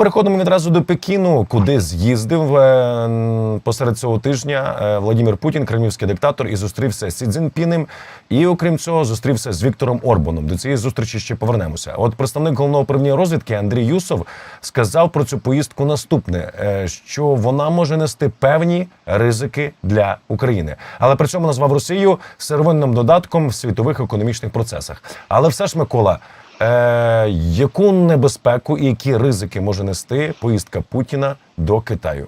Переходимо відразу до Пекіну, куди з'їздив е, посеред цього тижня е, Владимир Путін, кремлівський диктатор, і зустрівся з Сі Цзіньпінем. І окрім цього, зустрівся з Віктором Орбаном. До цієї зустрічі ще повернемося. От представник головного управління розвідки Андрій Юсов сказав про цю поїздку наступне: е, що вона може нести певні ризики для України, але при цьому назвав Росію сировинним додатком в світових економічних процесах. Але все ж, Микола. Е, яку небезпеку і які ризики може нести поїздка Путіна до Китаю?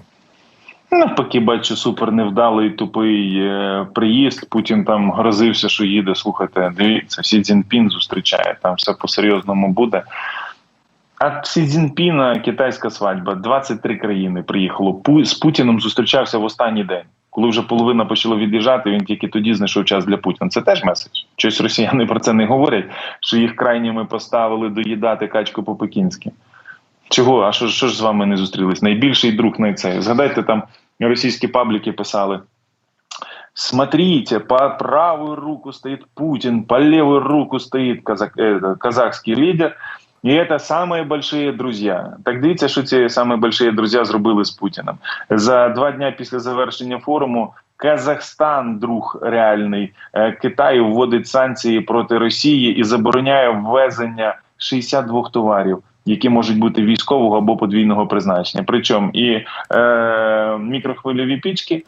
Навпаки, бачу супер невдалий тупий е, приїзд. Путін там грозився, що їде. Слухайте, дивіться, Сі Цзіньпін зустрічає, там все по-серйозному буде. А Сі Цзіньпіна китайська свадьба. 23 країни приїхало. Пу- з Путіном зустрічався в останній день. Коли вже половина почала від'їжджати, він тільки тоді знайшов час для Путіна. Це теж меседж. Щось росіяни про це не говорять, що їх крайніми поставили доїдати качку по-пекінськи. Чого? А що, що ж з вами не зустрілись? Найбільший друг на це. Згадайте, там російські пабліки писали. Смотрите, по правую руку стоит Путин, по левую руку стоит казак, э, казахский і це самые большие друзья. Так дивіться, що ці самые большие друзья зробили з Путіним. За два дня після завершення форуму Казахстан, друг реальний е, Китаю, вводить санкції проти Росії і забороняє ввезення 62 товарів. Які можуть бути військового або подвійного призначення, причому і е, мікрохвильові пічки,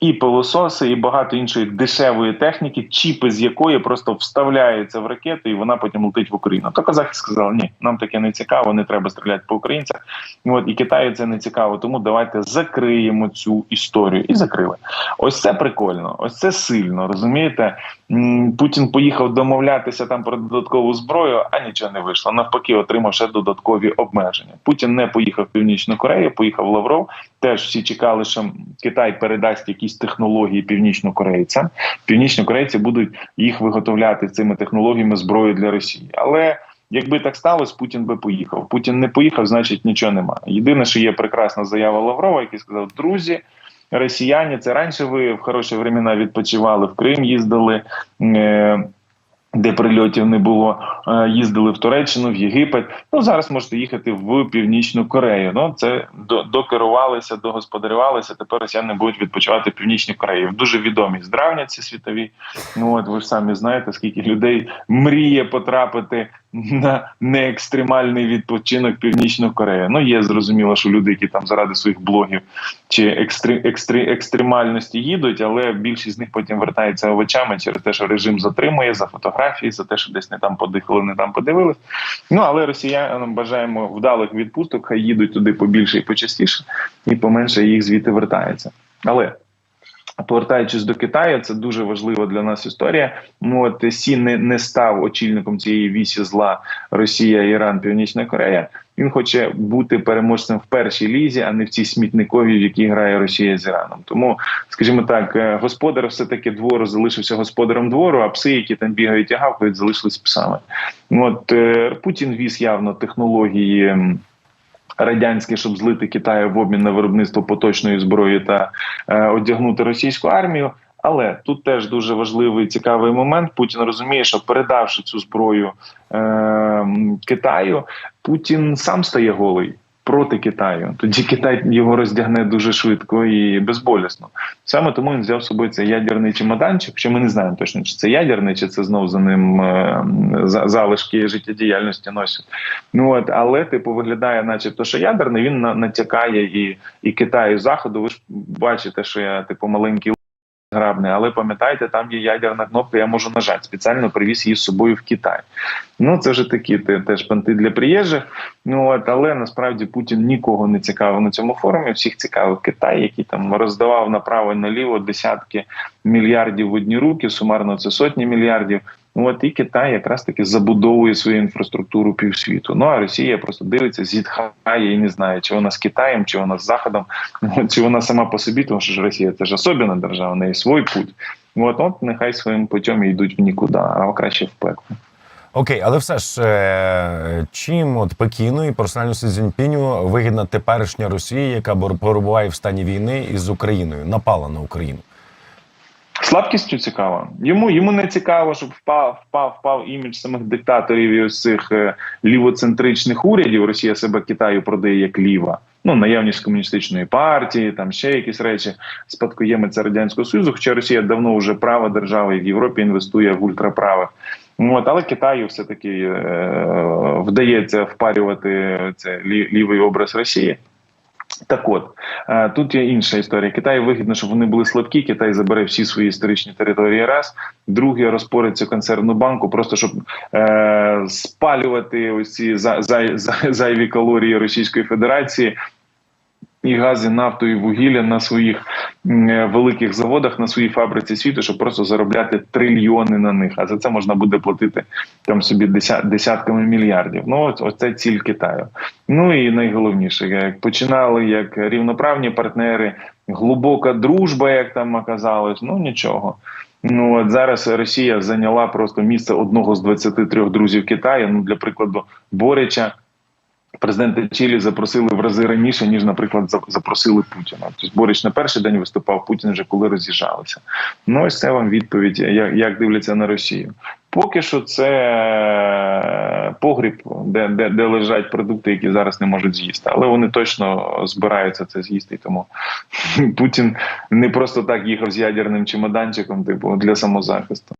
і пилососи, і багато іншої дешевої техніки, чіпи з якої просто вставляються в ракету, і вона потім летить в Україну. То казахи сказали, ні, нам таке не цікаво, не треба стріляти по українцях. От і Китаю це не цікаво. Тому давайте закриємо цю історію. І закрили. Ось це прикольно, ось це сильно. Розумієте? Путін поїхав домовлятися там про додаткову зброю, а нічого не вийшло. Навпаки, отримав ще додаткові обмеження. Путін не поїхав в Північну Корею, поїхав Лавров. Теж всі чекали, що Китай передасть якісь технології північнокорейцям. Північнокорейці будуть їх виготовляти цими технологіями зброю для Росії. Але якби так сталося, Путін би поїхав. Путін не поїхав, значить нічого немає. Єдине, що є прекрасна заява Лаврова, який сказав: друзі. Росіяни, це раніше ви в хороші времена відпочивали в Крим, їздили. Е- де прильотів не було, Е, їздили в Туреччину, в Єгипет. Ну зараз можете їхати в Північну Корею. Ну це до, докерувалися, догосподарювалися. Тепер росіяни будуть відпочивати в Північній Кореї. Дуже відомі здравня ці світові. Ну от ви ж самі знаєте, скільки людей мріє потрапити на неекстремальний відпочинок в Північну Корею. Ну є зрозуміло, що люди, які там заради своїх блогів чи екстри, екстри, екстремальності їдуть, але більшість з них потім вертається овочами через те, що режим затримує за фотографії, за те, що десь не там подихали, не там подивились. Ну але росіянам бажаємо вдалих відпусток, хай їдуть туди побільше і почастіше, і поменше їх звідти вертається. Але Повертаючись до Китаю, це дуже важлива для нас історія. Ну от Сі не, не став очільником цієї вісі зла Росія, Іран, Північна Корея. Він хоче бути переможцем в першій лізі, а не в цій смітниковій, в якій грає Росія з Іраном. Тому, скажімо так, е, господар все таки двору залишився господарем двору, а пси, які там бігають і гавкають, залишились псами. От е, Путін віз явно технології. Радянське, щоб злити Китаю в обмін на виробництво поточної зброї та е, одягнути російську армію. Але тут теж дуже важливий цікавий момент. Путін розуміє, що передавши цю зброю е, Китаю, Путін сам стає голий проти Китаю. Тоді Китай його роздягне дуже швидко і безболісно. Саме тому він взяв з собою цей ядерний чемоданчик. Що ми не знаємо точно, чи це ядерний, чи це знов за ним е, залишки життєдіяльності носять. Ну от, але типу виглядає, начебто, що ядерний. Він натякає і, і Китаю і заходу. Ви ж бачите, що я типу маленький грабний, але пам'ятайте, там є ядерна кнопка, я можу нажати. Спеціально привіз її з собою в Китай. Ну це вже такі те- теж панти для приїжджих. Ну от але насправді Путін нікого не цікавив на цьому форумі. Всіх цікавив Китай, який там роздавав направо і наліво десятки мільярдів в одні руки. Сумарно це сотні мільярдів. Ну от і Китай якраз таки забудовує свою інфраструктуру півсвіту. Ну а Росія просто дивиться, зітхає і не знає, чи вона з Китаєм, чи вона з Заходом, чи вона сама по собі, тому що ж Росія це ж особливна держава, неї свій путь. От, от нехай своїм путем йдуть в нікуди, а краще в пекло. Окей, але все ж е, чим от Пекіну і персонально Сі Цзіньпіню вигідна теперішня Росія, яка перебуває в стані війни із Україною, напала на Україну? Слабкістю цікаво. Йому йому не цікаво, щоб впав, впав, впав імідж самих диктаторів і ось цих е, лівоцентричних урядів. Росія себе Китаю продає як ліва. Ну, наявність комуністичної партії, там ще якісь речі, спадкоємиця радянського союзу. Хоча Росія давно вже права держава і в Європі інвестує в ультраправих. От, але Китаю все таки е, вдається впарювати це лі- лівий образ Росії. Так от е, тут є інша історія. Китаю вигідно, щоб вони були слабкі. Китай забере всі свої історичні території. Раз друге розпориться концерну банку, просто щоб е, спалювати ось ці за, за, за, зайві калорії Російської Федерації. І газ, і нафту, і вугілля на своїх е, великих заводах, на своїй фабриці світу, щоб просто заробляти трильйони на них. А за це можна буде платити там собі десятками мільярдів. Ну, от оце ціль Китаю. Ну і найголовніше, як починали як рівноправні партнери, глибока дружба, як там оказалось, ну нічого. Ну от зараз Росія зайняла просто місце одного з 23 друзів Китаю. Ну для прикладу, Борича. Президента Чилі запросили в рази раніше, ніж, наприклад, запросили Путіна. Тобто Борич на перший день виступав, Путін вже коли роз'їжджалися. Ну ось це вам відповідь, як, як дивляться на Росію. Поки що це е, погріб, де, де, де лежать продукти, які зараз не можуть з'їсти. Але вони точно збираються це з'їсти. Тому Путін не просто так їхав з ядерним чемоданчиком, типу, для самозахисту.